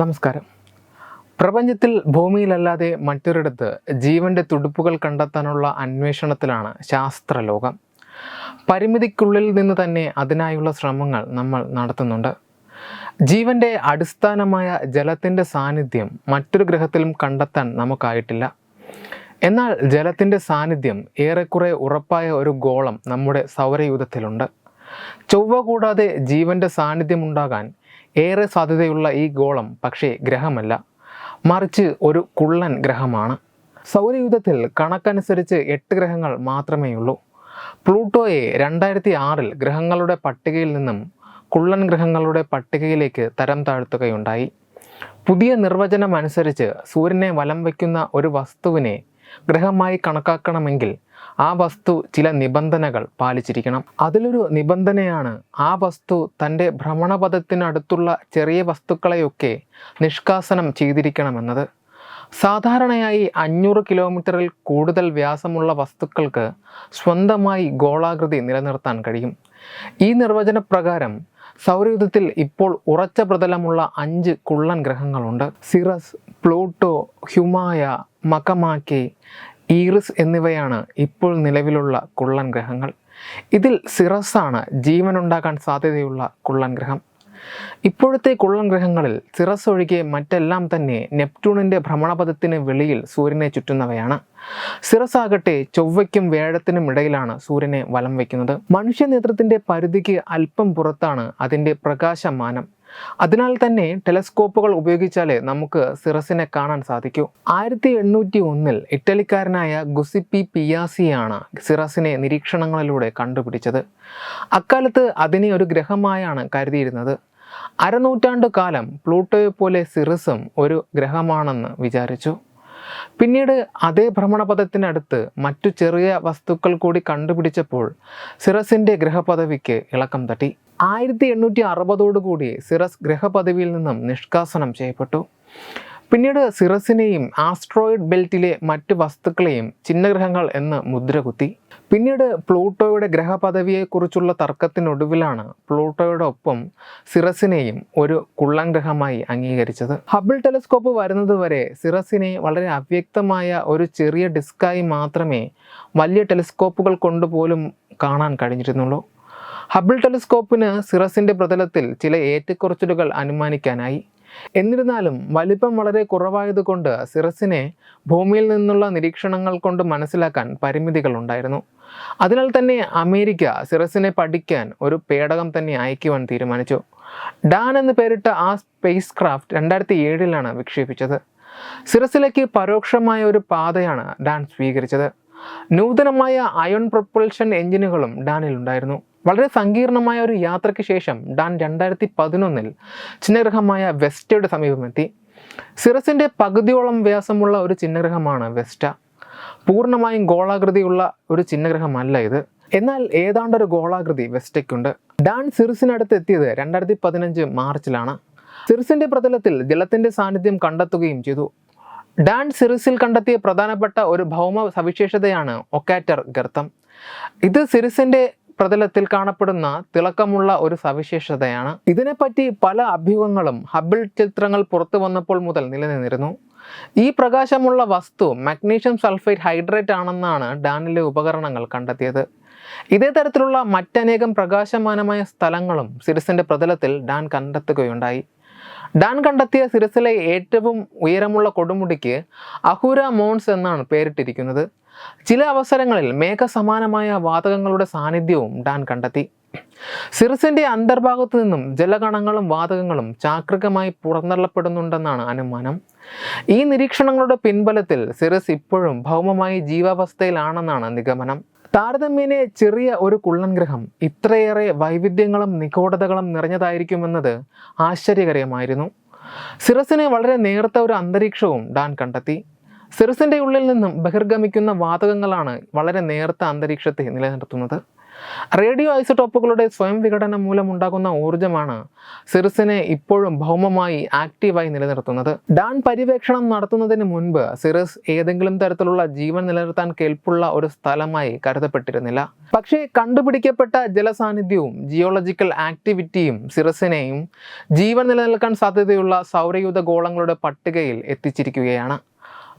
നമസ്കാരം. പ്രപഞ്ചത്തിൽ ഭൂമിയിലല്ലാതെ മറ്റൊരിടത്ത് ജീവന്റെ തുടുപ്പുകൾ കണ്ടെത്താനുള്ള അന്വേഷണത്തിലാണ് ശാസ്ത്രലോകം. പരിമിതിക്കുള്ളിൽ നിന്ന് തന്നെ അതിനായുള്ള ശ്രമങ്ങൾ നമ്മൾ നടത്തുന്നുണ്ട്. ജീവന്റെ അടിസ്ഥാനമായ ജലത്തിന്റെ സാന്നിധ്യം മറ്റൊരു ഗ്രഹത്തിലും കണ്ടെത്താൻ നമുക്കായിട്ടില്ല. എന്നാൽ ജലത്തിന്റെ സാന്നിധ്യം ഏറെക്കുറെ ഉറപ്പായ ഒരു ഗോളം നമ്മുടെ സൗരയൂഥത്തിലുണ്ട്. ചൊവ്വ കൂടാതെ ജീവന്റെ സാന്നിധ്യം ഉണ്ടാകാൻ ഏറെ സാധ്യതയുള്ള ഈ ഗോളം പക്ഷേ ഗ്രഹമല്ല. മറിച്ച് ഒരു കുള്ളൻ ഗ്രഹമാണ്. സൗരയുദ്ധത്തിൽ കണക്കനുസരിച്ച് എട്ട് ഗ്രഹങ്ങൾ മാത്രമേയുള്ളൂ. പ്ലൂട്ടോയെ രണ്ടായിരത്തി ആറിൽ ഗ്രഹങ്ങളുടെ പട്ടികയിൽ നിന്നും കുള്ളൻ ഗ്രഹങ്ങളുടെ പട്ടികയിലേക്ക് തരം താഴ്ത്തുകയുണ്ടായി. പുതിയ നിർവചനം അനുസരിച്ച് സൂര്യനെ വലം വയ്ക്കുന്ന ഒരു വസ്തുവിനെ ഗ്രഹമായി കണക്കാക്കണമെങ്കിൽ ആ വസ്തു ചില നിബന്ധനകൾ പാലിച്ചിരിക്കണം. അതിലൊരു നിബന്ധനയാണ് ആ വസ്തു തന്റെ ഭ്രമണപഥത്തിനടുത്തുള്ള ചെറിയ വസ്തുക്കളെയൊക്കെ നിഷ്കാസനം ചെയ്തിരിക്കണമെന്നത്. സാധാരണയായി അഞ്ഞൂറ് കിലോമീറ്ററിൽ കൂടുതൽ വ്യാസമുള്ള വസ്തുക്കൾക്ക് സ്വന്തമായി ഗോളാകൃതി നിലനിർത്താൻ കഴിയും. ഈ നിർവചനപ്രകാരം സൗരയുധത്തിൽ ഇപ്പോൾ ഉറച്ച പ്രതലമുള്ള അഞ്ച് കുള്ളൻ ഗ്രഹങ്ങളുണ്ട്. Ceres Pluto Haumea Makemake Eris എന്നിവയാണ് ഇപ്പോൾ നിലവിലുള്ള കുള്ളൻ ഗ്രഹങ്ങൾ ഇതിൽ സിറസാണ് ജീവനുണ്ടാകാൻ സാധ്യതയുള്ള കുള്ളൻ ഗ്രഹം ഇപ്പോഴത്തെ കുള്ളൻ ഗ്രഹങ്ങളിൽ സിറസ് ഒഴികെ മറ്റെല്ലാം തന്നെ നെപ്റ്റ്യൂണിന്റെ ഭ്രമണപഥത്തിന് വെളിയിൽ സൂര്യനെ ചുറ്റുന്നവയാണ്. സിറസ് ആകട്ടെ ചൊവ്വയ്ക്കും വേഴത്തിനും ഇടയിലാണ് സൂര്യനെ വലം വയ്ക്കുന്നത്. മനുഷ്യനേത്രത്തിന്റെ പരിധിക്ക് അല്പം പുറത്താണ് അതിന്റെ പ്രകാശമാനം. അതിനാൽ തന്നെ ടെലസ്കോപ്പുകൾ ഉപയോഗിച്ചാലേ നമുക്ക് സിറസിനെ കാണാൻ സാധിക്കൂ. ആയിരത്തി എണ്ണൂറ്റി ഒന്നിൽ ഇറ്റലിക്കാരനായ ഗുസിപ്പി പിയാസിയാണ് സിറസിനെ നിരീക്ഷണങ്ങളിലൂടെ കണ്ടുപിടിച്ചത്. അക്കാലത്ത് അതിനെ ഒരു ഗ്രഹമായാണ് കരുതിയിരുന്നത്. അരനൂറ്റാണ്ടു കാലം പ്ലൂട്ടോയെ പോലെ സിറസും ഒരു ഗ്രഹമാണെന്ന് വിചാരിച്ചു. പിന്നീട് അതേ ഭ്രമണപഥത്തിനടുത്ത് മറ്റു ചെറിയ വസ്തുക്കൾ കൂടി കണ്ടുപിടിച്ചപ്പോൾ സിറസിന്റെ ഗ്രഹപദവിക്ക് ഇളക്കം തട്ടി. ആയിരത്തി എണ്ണൂറ്റി അറുപതോടുകൂടി സിറസ് ഗ്രഹപദവിയിൽ നിന്നും നിഷ്കാസനം ചെയ്യപ്പെട്ടു. പിന്നീട് സിറസിനെയും ആസ്ട്രോയിഡ് ബെൽറ്റിലെ മറ്റ് വസ്തുക്കളെയും ചിഹ്നഗ്രഹങ്ങൾ എന്ന് മുദ്രകുത്തി. പിന്നീട് പ്ലൂട്ടോയുടെ ഗ്രഹപദവിയെക്കുറിച്ചുള്ള തർക്കത്തിനൊടുവിലാണ് പ്ലൂട്ടോയുടെ ഒപ്പം സിറസിനെയും ഒരു ഗ്രഹമായി അംഗീകരിച്ചത്. ഹബിൾ ടെലിസ്കോപ്പ് വരുന്നതുവരെ സിറസിനെ വളരെ അവ്യക്തമായ ഒരു ചെറിയ ഡിസ്കായി മാത്രമേ വലിയ ടെലിസ്കോപ്പുകൾ കൊണ്ടുപോലും കാണാൻ കഴിഞ്ഞിരുന്നുള്ളൂ. ഹബിൾ ടെലിസ്കോപ്പിന് സിറസിന്റെ പ്രതലത്തിൽ ചില ഏറ്റക്കുറച്ചിലുകൾ അനുമാനിക്കാനായി. എന്നിരുന്നാലും വലിപ്പം വളരെ കുറവായതുകൊണ്ട് സിറസിനെ ഭൂമിയിൽ നിന്നുള്ള നിരീക്ഷണങ്ങൾ കൊണ്ട് മനസ്സിലാക്കാൻ പരിമിതികളുണ്ടായിരുന്നു അതിനാൽ തന്നെ അമേരിക്ക സിറസിനെ പഠിക്കാൻ ഒരു പേടകം തന്നെ അയക്കുവാൻ തീരുമാനിച്ചു. ഡാൻ എന്ന് പേരിട്ട ആ സ്പേസ് ക്രാഫ്റ്റ് രണ്ടായിരത്തി ഏഴിലാണ് വിക്ഷേപിച്ചത്. സിറസിലേക്ക് പരോക്ഷമായ ഒരു പാതയാണ് ഡാൻ സ്വീകരിച്ചത്. നൂതനമായ അയോൺ പ്രൊപ്പൽഷൻ എഞ്ചിനുകളും ഡാനിലുണ്ടായിരുന്നു. വളരെ സങ്കീർണമായ ഒരു യാത്രയ്ക്ക് ശേഷം ഡാൻ രണ്ടായിരത്തി പതിനൊന്നിൽ ചിഹ്നഗ്രഹമായ വെസ്റ്റയുടെ സമീപമെത്തി. സിറസിന്റെ പകുതിയോളം വ്യാസമുള്ള ഒരു ചിഹ്നഗ്രഹമാണ് വെസ്റ്റ. പൂർണമായും ഗോളാകൃതിയുള്ള ഒരു ചിഹ്നഗ്രഹമല്ല ഇത്. എന്നാൽ ഏതാണ്ടൊരു ഗോളാകൃതി വെസ്റ്റയ്ക്കുണ്ട്. ഡാൻ സിറിസിനടുത്ത് എത്തിയത് രണ്ടായിരത്തി പതിനഞ്ച് മാർച്ചിലാണ്. സിറിസിന്റെ പ്രതലത്തിൽ ജലത്തിന്റെ സാന്നിധ്യം കണ്ടെത്തുകയും ചെയ്തു. ഡാൻ സിറിസിൽ കണ്ടെത്തിയ പ്രധാനപ്പെട്ട ഒരു ഭൗമ സവിശേഷതയാണ് ഒക്കാറ്റർ ഗർത്തം. ഇത് സിറിസിന്റെ പ്രതലത്തിൽ കാണപ്പെടുന്ന തിളക്കമുള്ള ഒരു സവിശേഷതയാണ്. ഇതിനെപ്പറ്റി പല അഭ്യൂഹങ്ങളും ഹബിൾ ചിത്രങ്ങൾ പുറത്തു വന്നപ്പോൾ മുതൽ നിലനിന്നിരുന്നു. ഈ പ്രകാശമുള്ള വസ്തു മഗ്നീഷ്യം സൾഫേറ്റ് ഹൈഡ്രേറ്റ് ആണെന്നാണ് ഡാനിലെ ഉപകരണങ്ങൾ കണ്ടെത്തിയത്. ഇതേ തരത്തിലുള്ള മറ്റനേകം പ്രകാശമാനമായ സ്ഥലങ്ങളും സിരിസിന്റെ പ്രതലത്തിൽ ഡാൻ കണ്ടെത്തുകയുണ്ടായി. ഡാൻ കണ്ടെത്തിയ സിരസിലെ ഏറ്റവും ഉയരമുള്ള കൊടുമുടിക്ക് അഹുര മോൺസ് എന്നാണ് പേരിട്ടിരിക്കുന്നത്. ചില അവസരങ്ങളിൽ മേഘസമാനമായ വാതകങ്ങളുടെ സാന്നിധ്യവും ഡാൻ കണ്ടെത്തി. സിറിസിന്റെ അന്തർഭാഗത്തു നിന്നും ജലകണങ്ങളും വാതകങ്ങളും ചാക്രികമായി പുറന്തള്ളപ്പെടുന്നുണ്ടെന്നാണ് അനുമാനം. ഈ നിരീക്ഷണങ്ങളുടെ പിൻബലത്തിൽ സിറിസ് ഇപ്പോഴും ഭൗമമായി ജീവാവസ്ഥയിലാണെന്നാണ് നിഗമനം. താരതമ്യേനെ ചെറിയ ഒരു കുള്ളൻ ഗ്രഹം ഇത്രയേറെ വൈവിധ്യങ്ങളും നിഗൂഢതകളും നിറഞ്ഞതായിരിക്കുമെന്നത് ആശ്ചര്യകരമായിരുന്നു. സിറസിന് വളരെ നേർത്ത ഒരു അന്തരീക്ഷവും ഡാൻ കണ്ടെത്തി. സിറസിന്റെ ഉള്ളിൽ നിന്നും ബഹിർഗമിക്കുന്ന വാതകങ്ങളാണ് വളരെ നേർത്ത അന്തരീക്ഷത്തെ നിലനിർത്തുന്നത്. റേഡിയോ ഐസോടോപ്പുകളുടെ സ്വയം വിഘടനം മൂലമുണ്ടാകുന്ന ഊർജമാണ് സിറിസിനെ ഇപ്പോഴും ഭൗമമായി ആക്റ്റീവായി നിലനിർത്തുന്നത്. ഡാൻ പര്യവേക്ഷണം നടത്തുന്നതിന് മുൻപ് സിറിസ് ഏതെങ്കിലും തരത്തിലുള്ള ജീവൻ നിലനിർത്താൻ കേൾപ്പുള്ള ഒരു സ്ഥലമായി കരുതപ്പെട്ടിരുന്നില്ല. പക്ഷേ കണ്ടുപിടിക്കപ്പെട്ട ജലസാന്നിധ്യവും ജിയോളജിക്കൽ ആക്ടിവിറ്റിയും സിറിസിനെയും ജീവൻ നിലനിൽക്കാൻ സാധ്യതയുള്ള സൗരയൂഥ ഗോളങ്ങളുടെ പട്ടികയിൽ എത്തിച്ചിരിക്കുകയാണ്.